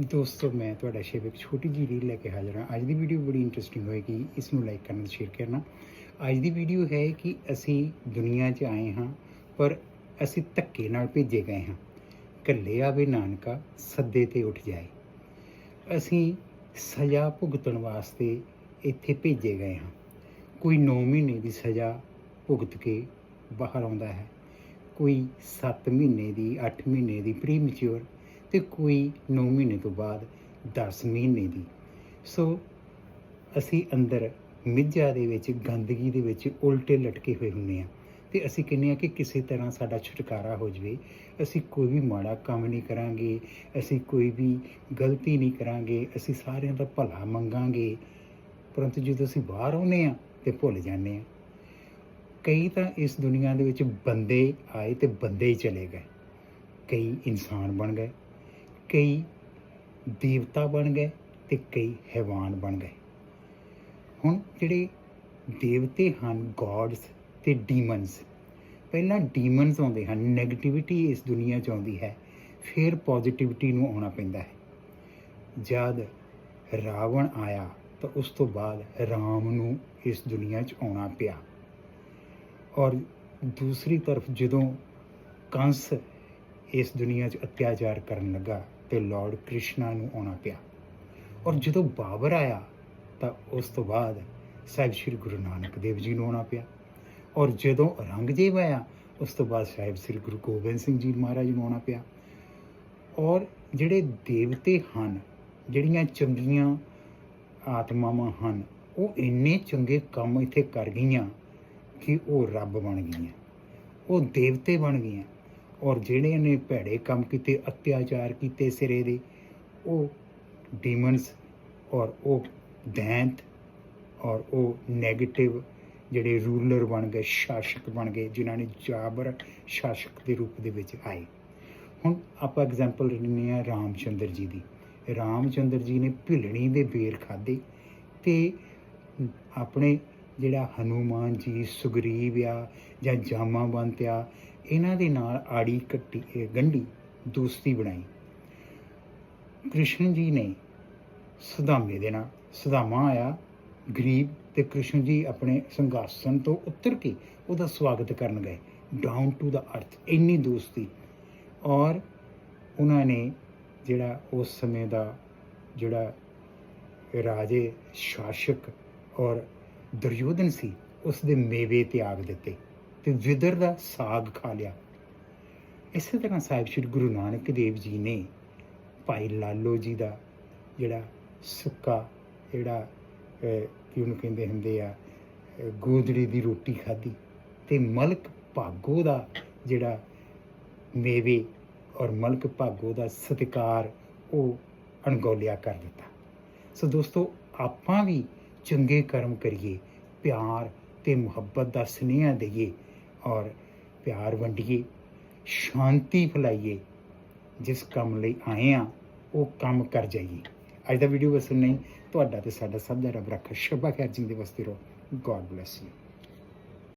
ਦੋਸਤੋ, ਮੈਂ ਤੁਹਾਡਾ ਸ਼ੇਵ ਇੱਕ ਛੋਟੀ ਜਿਹੀ ਰੀਲ ਲੈ ਕੇ ਹਾਜ਼ਰ ਹਾਂ। ਅੱਜ ਦੀ ਵੀਡੀਓ ਬੜੀ ਇੰਟਰਸਟਿੰਗ ਹੋਏਗੀ, ਇਸ ਨੂੰ ਲਾਈਕ ਕਰਨਾ ਸ਼ੇਅਰ ਕਰਨਾ। ਅੱਜ ਦੀ ਵੀਡੀਓ ਹੈ ਕਿ ਅਸੀਂ ਦੁਨੀਆ 'ਚ ਆਏ ਹਾਂ, ਪਰ ਅਸੀਂ ਧੱਕੇ ਨਾਲ ਭੇਜੇ ਗਏ ਹਾਂ। ਕੱਲੇ ਆਵੇ ਨਾਨਕਾ, ਸੱਦੇ ਤੇ ਉੱਠ ਜਾਏ। ਅਸੀਂ ਸਜ਼ਾ ਭੁਗਤਣ ਵਾਸਤੇ ਇੱਥੇ ਭੇਜੇ ਗਏ ਹਾਂ। ਕੋਈ 9 ਮਹੀਨੇ ਦੀ ਸਜ਼ਾ ਭੁਗਤ ਕੇ ਬਾਹਰ ਆਉਂਦਾ ਹੈ। ਕੋਈ 7 ਮਹੀਨੇ ਦੀ 8 ਮਹੀਨੇ ਦੀ ਪ੍ਰੀਮੈਚੁਰ ਤੇ ਕੋਈ 9 ਮਹੀਨੇ ਤੋਂ ਬਾਅਦ 10 ਮਹੀਨੇ ਦੀ। ਸੋ ਅਸੀਂ ਅੰਦਰ ਮਿੱਝਾ ਦੇ ਵਿੱਚ, ਗੰਦਗੀ ਦੇ ਵਿੱਚ ਉਲਟੇ ਲਟਕੇ ਹੋਏ ਹੁੰਨੇ ਆ ਤੇ ਅਸੀਂ ਕਹਿੰਦੇ ਆ ਕਿ ਕਿਸੇ ਤਰ੍ਹਾਂ ਸਾਡਾ ਛੁਟਕਾਰਾ ਹੋ ਜਵੇ। ਅਸੀਂ ਕੋਈ ਵੀ ਮਾੜਾ ਕੰਮ ਨਹੀਂ ਕਰਾਂਗੇ, ਅਸੀਂ ਕੋਈ ਵੀ ਗਲਤੀ ਨਹੀਂ ਕਰਾਂਗੇ, ਅਸੀਂ ਸਾਰਿਆਂ ਦਾ ਭਲਾ ਮੰਗਾਂਗੇ। ਪਰੰਤੂ ਜਦੋਂ ਅਸੀਂ ਬਾਹਰ ਆਉਂਦੇ ਆ ਤੇ ਭੁੱਲ ਜਾਂਦੇ ਆ ਕਈ ਤਾਂ ਇਸ ਦੁਨੀਆ ਦੇ ਵਿੱਚ ਬੰਦੇ ਆਏ ਤੇ ਬੰਦੇ ਹੀ ਚਲੇ ਗਏ। ਕਈ ਇਨਸਾਨ ਬਣ ਗਏ। ਕਈ ਦੇਵਤਾ ਬਣ ਗਏ ਤੇ ਕਈ ਹੈਵਾਨ ਬਣ ਗਏ। ਹੁਣ ਜਿਹੜੇ ਦੇਵਤੇ ਹਨ ਗੋਡਸ ਤੇ ਡੀਮਨਸ ਪਹਿਲਾਂ ਡੀਮਨਸ ਆਉਂਦੇ ਹਨ 네ਗੇਟਿਵਿਟੀ ਇਸ ਦੁਨੀਆ 'ਚ ਆਉਂਦੀ ਹੈ, ਫਿਰ ਪੋਜ਼ਿਟਿਵਿਟੀ ਨੂੰ ਆਉਣਾ ਪੈਂਦਾ ਹੈ। ਜਦ ਰਾਵਣ ਆਇਆ ਤਾਂ ਉਸ ਤੋਂ ਬਾਅਦ ਰਾਮ ਨੂੰ ਇਸ ਦੁਨੀਆ 'ਚ ਆਉਣਾ ਪਿਆ। ਔਰ ਦੂਸਰੀ ਤਰਫ ਜਦੋਂ ਕੰਸ ਇਸ ਦੁਨੀਆ 'ਚ ਅਤਿਆਚਾਰ ਕਰਨ ਲੱਗਾ ਤੇ ਲਾਰਡ ਕ੍ਰਿਸ਼ਨਾ ਨੂੰ ਆਉਣਾ ਪਿਆ। ਔਰ ਜਦੋਂ ਬਾਬਰ ਆਇਆ, ਤਾਂ ਉਸ ਤੋਂ ਬਾਅਦ ਸਾਹਿਬ ਸ੍ਰੀ ਗੁਰੂ ਨਾਨਕ ਦੇਵ ਜੀ ਨੂੰ ਆਉਣਾ ਪਿਆ। ਔਰ ਜਦੋਂ ਔਰੰਗਜ਼ੇਬ ਆਇਆ, ਉਸ ਤੋਂ ਬਾਅਦ ਸਾਹਿਬ ਸ੍ਰੀ ਗੁਰੂ ਗੋਬਿੰਦ ਸਿੰਘ ਜੀ ਮਹਾਰਾਜ ਨੂੰ ਆਉਣਾ ਪਿਆ। ਔਰ ਜਿਹੜੇ ਦੇਵਤੇ ਹਨ, ਜਿਹੜੀਆਂ ਚੰਗੀਆਂ ਆਤਮਾਵਾਂ ਹਨ, ਉਹ ਇੰਨੇ ਚੰਗੇ ਕੰਮ ਇੱਥੇ ਕਰ ਗਈਆਂ ਕਿ ਉਹ ਰੱਬ ਬਣ ਗਈਆਂ। ਉਹ ਦੇਵਤੇ ਬਣ ਗਈਆਂ। ਔਰ ਜਿਹੜੇ ਨੇ ਭੈੜੇ ਕੰਮ ਕੀਤੇ, ਅਤਿਆਚਾਰ ਕੀਤੇ ਸਿਰੇ ਦੇ, ਉਹ ਡੀਮਨਸ ਔਰ ਉਹ ਦੈਂਤ ਔਰ ਉਹ 네ਗੇਟਿਵ ਜਿਹੜੇ ਰੂਲਰ ਬਣ ਗਏ, ਸ਼ਾਸਕ ਬਣ ਗਏ, ਜਿਨ੍ਹਾਂ ਨੇ ਜਾਬਰ ਸ਼ਾਸਕ ਦੇ ਰੂਪ ਦੇ ਵਿੱਚ ਆਏ। ਹੁਣ ਆਪਾਂ ਐਗਜ਼ਾਮਪਲ ਲੈਂਦੇ ਆ ਰਾਮਚੰਦਰ ਜੀ ਦੀ। ਰਾਮਚੰਦਰ ਜੀ ਨੇ ਭਿਲਣੀ ਦੇ ਬੇਰ ਖਾਦੇ ਤੇ ਆਪਣੇ ਜਿਹੜਾ ਹਨੂਮਾਨ ਜੀ, ਸੁਗਰੀਵ ਆ ਜਾਂ ਜਾਮਾਵੰਤ ਆ, ਇਹਨਾਂ ਦੇ ਨਾਲ ਆੜੀ ਕੱਟੀ ਗੰਢੀ ਦੋਸਤੀ ਬਣਾਈ। ਕ੍ਰਿਸ਼ਨ ਜੀ ਨੇ ਸਦਾਮੇ ਦੇ ਨਾਲ, ਸਦਾਮਾ ਆਇਆ, ਗਰੀਬ ਤੇ ਕ੍ਰਿਸ਼ਨ ਜੀ ਆਪਣੇ ਸੰਘਾਸਨ ਤੋਂ ਉੱਤਰ ਕੇ ਉਹਦਾ ਸਵਾਗਤ ਕਰਨ ਗਏ। ਡਾਊਨ ਟੂ ਦਾ ਅਰਥ ਇੰਨੀ ਦੋਸਤੀ। ਔਰ ਉਹਨਾਂ ਨੇ ਜਿਹੜਾ ਉਸ ਸਮੇਂ ਦਾ ਜਿਹੜਾ ਰਾਜੇ, ਸ਼ਾਸਕ ਔਰ ਦੁਰਯੋਧਨ ਸੀ ਉਸ ਦੇ ਮੇਵੇ ਤਿਆਗ ਦਿੱਤੇ ਤੇ ਵਿਦਰ ਦਾ ਸਾਗ ਖਾ ਲਿਆ। ਇਸੇ ਤਰ੍ਹਾਂ ਸਾਹਿਬ ਸ੍ਰੀ ਗੁਰੂ ਨਾਨਕ ਦੇਵ ਜੀ ਨੇ ਭਾਈ ਲਾਲੋ ਜੀ ਦਾ ਜਿਹੜਾ ਸੁੱਕਾ ਜਿਹੜਾ ਅਹ, ਕੀ ਉਹਨੂੰ ਕਹਿੰਦੇ ਹੁੰਦੇ ਆ ਅਹ, ਗੋਦੜੀ ਦੀ ਰੋਟੀ ਖਾਧੀ ਤੇ ਮਲਕ ਭਾਗੋ ਦਾ ਜਿਹੜਾ ਮੇਵੇ ਔਰ ਮਲਕ ਭਾਗੋ ਦਾ ਸਤਿਕਾਰ ਉਹ ਅਣਗੌਲਿਆ ਕਰ ਦਿੱਤਾ। ਸੋ ਦੋਸਤੋ ਆਪਾਂ ਵੀ ਚੰਗੇ ਕਰਮ ਕਰੀਏ, ਪਿਆਰ ਤੇ ਮੁਹੱਬਤ ਦਾ ਸੁਨੇਹਾ ਦਈਏ ਔਰ ਪਿਆਰ ਵੰਡੀਏ, ਸ਼ਾਂਤੀ ਫੈਲਾਈਏ, ਜਿਸ ਕੰਮ ਲਈ ਆਏ ਆ ਉਹ ਕੰਮ ਕਰ ਜਾਈਏ। ਅੱਜ ਦਾ ਵੀਡੀਓ ਬਸ ਨਹੀਂ ਤੁਹਾਡਾ ਤੇ ਸਾਡਾ ਸਭ ਦਾ ਰੱਬ ਰੱਖਾ ਸ਼ਬਾ ਖੈਰ ਜਿੰਦੇ ਵਸਦੇ ਰਹੋ। God bless you